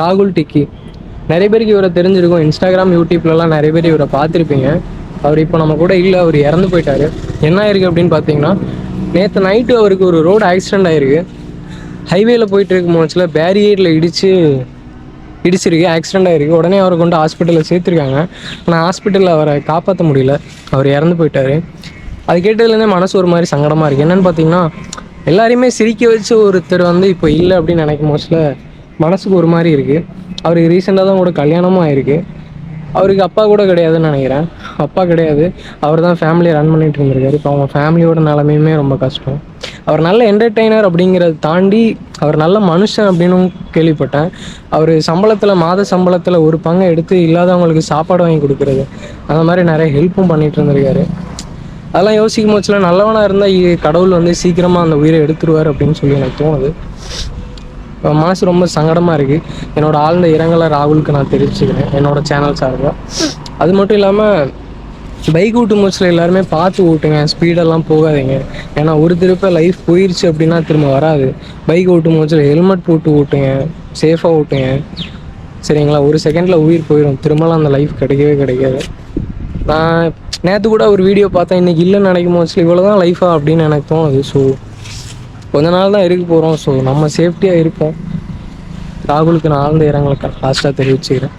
ராகுல் டிக்கி. நிறைய பேருக்கு இவரை தெரிஞ்சிருக்கும். இன்ஸ்டாகிராம் யூடியூப்லலாம் நிறைய பேர் இவரை பார்த்துருப்பீங்க. அவர் இப்போ நம்ம கூட இல்லை அவர் இறந்து போயிட்டாரு. என்ன ஆயிருக்கு அப்படின்னு பார்த்தீங்கன்னா நேற்று நைட்டு அவருக்கு ஒரு ரோடு ஆக்சிடென்ட் ஆயிருக்கு. ஹைவேல போயிட்டு இருக்கும் போச்சுல பேரியரில் இடித்து இடிச்சிருக்கு ஆக்சிடென்ட் ஆயிருக்கு. உடனே அவரை கொண்டு ஹாஸ்பிட்டலில் சேர்த்துருக்காங்க. ஆனால் ஹாஸ்பிட்டலில் அவரை காப்பாற்ற முடியல. அவர் இறந்து போயிட்டாரு. அது கேட்டதுலேருந்தே மனசு ஒரு மாதிரி சங்கடமாக இருக்குது என்னென்னு பார்த்தீங்கன்னா எல்லாரையுமே சிரிக்க வச்சு ஒருத்தர் வந்து இப்போ இல்லை அப்படின்னு நினைக்கும் போச்சுல மனசுக்கு ஒரு மாதிரி இருக்குது அவருக்கு ரீசெண்டாக தான் கூட கல்யாணமும் ஆயிருக்கு. அவருக்கு அப்பா கூட கிடையாதுன்னு நினைக்கிறேன். அப்பா கிடையாது. அவர் தான் ஃபேமிலியை ரன் பண்ணிட்டு இருந்திருக்காரு. இப்போ அவங்க ஃபேமிலியோட நிலமையுமே ரொம்ப கஷ்டம். அவர் நல்ல என்டர்டெய்னர் அப்படிங்கிறத தாண்டி அவர் நல்ல மனுஷன் அப்படின்னு கேள்விப்பட்டேன். அவர் சம்பளத்தில் மாத சம்பளத்தில் ஒரு பங்கை எடுத்து இல்லாதவங்களுக்கு சாப்பாடு வாங்கி கொடுக்குறது. அந்த மாதிரி நிறைய ஹெல்ப்பும் பண்ணிட்டு இருந்திருக்காரு. அதெல்லாம் யோசிக்கும் போச்சுல நல்லவனாக இருந்தால் கடவுள் வந்து சீக்கிரமாக அந்த உயிரை எடுத்துருவார் அப்படின்னு சொல்லி எனக்கு தோணுது. இப்போ மனசு ரொம்ப சங்கடமாக இருக்குது என்னோட ஆழ்ந்த இரங்கலை ராகுலுக்கு நான் தெரிவிச்சுக்கிறேன் என்னோட சேனல் சார்பாக அது மட்டும் இல்லாமல் பைக் ஓட்டும் போச்சில் எல்லாருமே பார்த்து ஓட்டுங்க ஸ்பீடெல்லாம் போகாதீங்க. ஏன்னா ஒரு திருப்ப லைஃப் போயிடுச்சு அப்படின்னா திரும்ப வராது. பைக் ஓட்டும் போச்சில் ஹெல்மெட் போட்டு ஓட்டுங்க சேஃபாக ஓட்டுங்க. சரிங்களா? ஒரு செகண்டில் உயிர் போயிடும் திரும்பலாம் அந்த லைஃப் கிடைக்கவே கிடைக்காது. நான் நேற்று கூட ஒரு வீடியோ பார்த்தேன். இன்றைக்கி இல்லைன்னு நினைக்கும் போச்சில் இவ்வளோ தான் லைஃபா அப்படின்னு எனக்கு தோணுது. ஸோ கொஞ்ச நாள் தான் இருக்க போகிறோம் ஸோ நம்ம சேஃப்டியாக இருப்போம். ராகுலுக்கு நான் ஆழ்ந்த இரங்கலுக்கு லாஸ்ட்டாக தெரிவிச்சுக்கிறேன்.